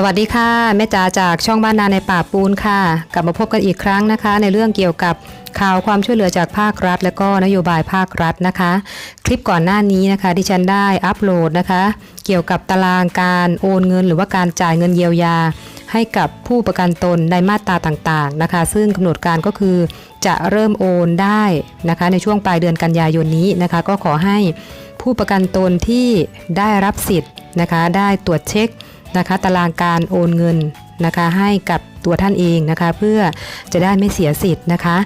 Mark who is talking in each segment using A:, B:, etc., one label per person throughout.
A: สวัสดีค่ะแม่จ๋าจากช่องบ้านนาในป่าปูนค่ะ กลับมาพบกันอีกครั้งนะคะ ในเรื่องเกี่ยวกับข่าวความช่วยเหลือจากภาครัฐ และก็นโยบายภาครัฐนะคะ คลิปก่อนหน้านี้นะคะที่ฉันได้อัปโหลดนะคะ เกี่ยวกับตารางการโอนเงิน หรือว่าการจ่ายเงินเยียวยา ให้กับผู้ประกันตนในมาตราต่างๆนะคะ ซึ่งกำหนดการก็คือจะเริ่มโอนได้นะคะ ในช่วงปลายเดือนกันยายนนี้นะคะ ก็ขอให้ผู้ประกันตนที่ได้รับสิทธิ์นะคะ ได้ตรวจเช็ค นะคะตารางการโอนเงินนะคะให้กับตัวท่านเองนะคะ เพื่อจะได้ไม่เสียสิทธิ์นะคะ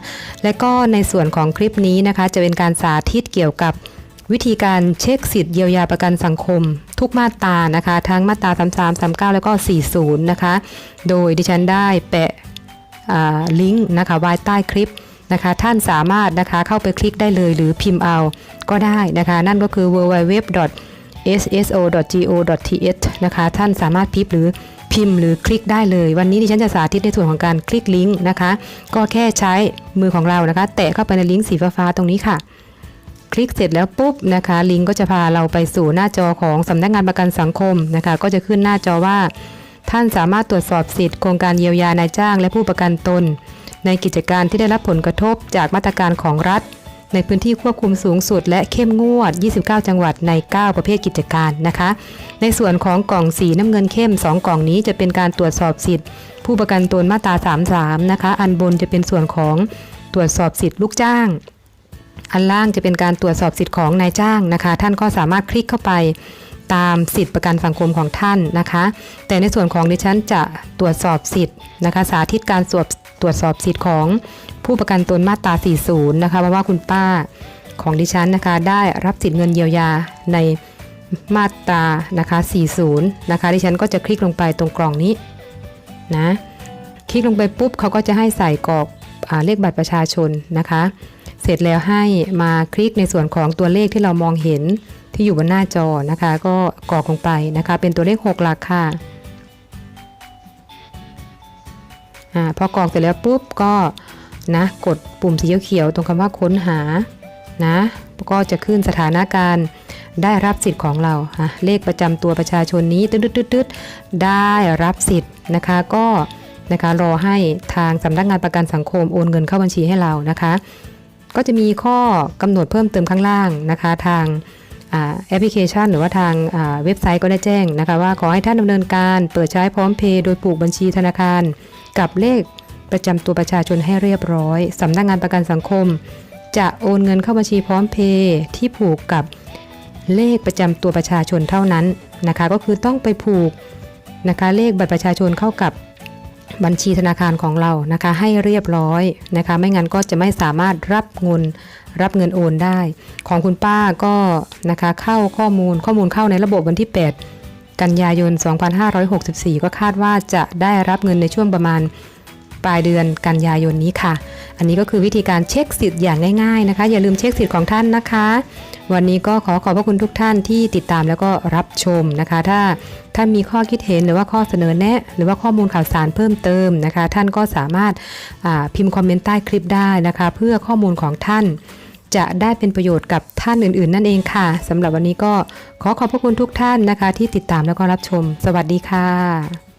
A: และก็ในส่วนของคลิปนี้นะคะ จะเป็นการสาธิตเกี่ยวกับวิธีการเช็คสิทธิ์เยียวยาประกันสังคม ทุกมาตรานะคะ ทั้งมาตรา 33 39 แล้วก็ 40 นะคะ โดยดิฉันได้แปะลิงก์นะคะไว้ใต้คลิปนะคะ ท่านสามารถนะคะเข้าไปคลิกได้เลยหรือพิมพ์เอาก็ได้นะคะ นั่นก็คือ www sso.go.th นะคะ ท่านสามารถพิมพ์หรือพิมพ์หรือคลิกได้เลย วันนี้ดิฉันจะสาธิตในส่วนของการคลิกลิงก์นะคะ ก็แค่ใช้มือของเรานะคะ แตะเข้าไปในลิงก์สีฟ้าๆตรงนี้ค่ะ คลิกเสร็จแล้วปุ๊บนะคะ ลิงก์ก็จะพาเราไปสู่หน้าจอของสำนักงานประกันสังคมนะคะ ก็จะขึ้นหน้าจอว่า ท่านสามารถตรวจสอบสิทธิ์โครงการเยียวยานายจ้าง และผู้ประกันตน ในกิจการที่ได้รับผลกระทบจากมาตรการของรัฐ ในพื้นที่ควบคุมสูงสุด และเข้มงวด 29 จังหวัดใน 9 ประเภทกิจการนะคะ ในส่วนของกล่องสีน้ำเงินเข้ม 2 กล่องนี้จะเป็นการตรวจสอบสิทธิ์ ผู้ประกันตนมาตรา 33 นะคะ อันบนจะเป็นส่วนของตรวจสอบสิทธิ์ลูกจ้าง อันล่างจะเป็นการตรวจสอบสิทธิ์ของนายจ้างนะคะ ท่านก็สามารถคลิกเข้าไปตามสิทธิประกันสังคมของท่านนะคะ แต่ในส่วนของดิฉันจะตรวจสอบสิทธิ์นะคะ สาธิตการตรวจตรวจสอบสิทธิ์ของ ผู้ประกันตนมาตรา 40 นะคะเพราะว่าคุณป้าของดิฉันนะคะได้รับสิทธิ์เงินเยียวยาในมาตรานะคะ 40 นะคะ ดิฉันก็จะคลิกลงไปตรงกล่องนี้นะ คลิกลงไปปุ๊บเขาก็จะให้ใส่กรอกอเลขบัตรประชาชนนะคะ เสร็จแล้วให้มาคลิกในส่วนของตัวเลขที่เรามองเห็นที่อยู่บนหน้าจอนะคะ ก็กรอกลงไปนะคะ เป็นตัวเลข 6 หลักค่ะอ่าพอกรอกเสร็จแล้วปุ๊บก็ นะ กดปุ่มสีเขียวตรงคำว่าค้นหานะก็จะขึ้นสถานการณ์ได้รับสิทธิ์ของเราอะเลขประจำตัวประชาชนนี้ตึ๊ดๆๆๆได้รับสิทธิ์นะคะก็นะคะรอให้ทางสำนักงานประกันสังคมโอนเงินเข้าบัญชีให้เรานะคะ ก็จะมีข้อกำหนดเพิ่มเติมข้างล่างนะคะ ทางแอปพลิเคชัน หรือว่าทางเว็บไซต์ก็ได้แจ้งนะคะ ว่าขอให้ท่านดำเนินการเปิดใช้พร้อมเพย์โดยผูกบัญชีธนาคาร กับเลข ประจำตัวประชาชนให้เรียบร้อยสำนักงานประกันสังคม จะโอนเงินเข้าบัญชีพร้อมเพย์ที่ผูกกับเลขประจำตัวประชาชนเท่านั้นนะคะ ก็คือต้องไปผูกนะคะเลขบัตรประชาชนเข้ากับบัญชีธนาคารของเรานะคะ ให้เรียบร้อยนะคะ ไม่งั้นก็จะไม่สามารถรับเงินรับเงินโอนได้ ของคุณป้าก็นะคะเข้าข้อมูลข้อมูลเข้าในระบบวันที่ 8 กันยายน 2564 ก็คาดว่าจะได้รับเงินในช่วงประมาณ ปลายเดือนกันยายนนี้ค่ะ อันนี้ก็คือวิธีการเช็คสิทธิ์อย่างง่ายๆนะคะ อย่าลืมเช็คสิทธิ์ของท่านนะคะ วันนี้ก็ขอขอบพระคุณทุกท่านที่ติดตามแล้วก็รับชมนะคะ ถ้าท่านมีข้อคิดเห็นหรือว่าข้อเสนอแนะ หรือว่าข้อมูลข่าวสารเพิ่มเติมนะคะ ท่านก็สามารถพิมพ์คอมเมนต์ใต้คลิปได้นะคะ เพื่อข้อมูลของท่านจะได้เป็นประโยชน์กับท่านอื่น ๆ นั่นเองค่ะสำหรับวันนี้ก็ขอขอบพระคุณทุกท่านนะคะ ที่ติดตามแล้วก็รับชม สวัสดีค่ะ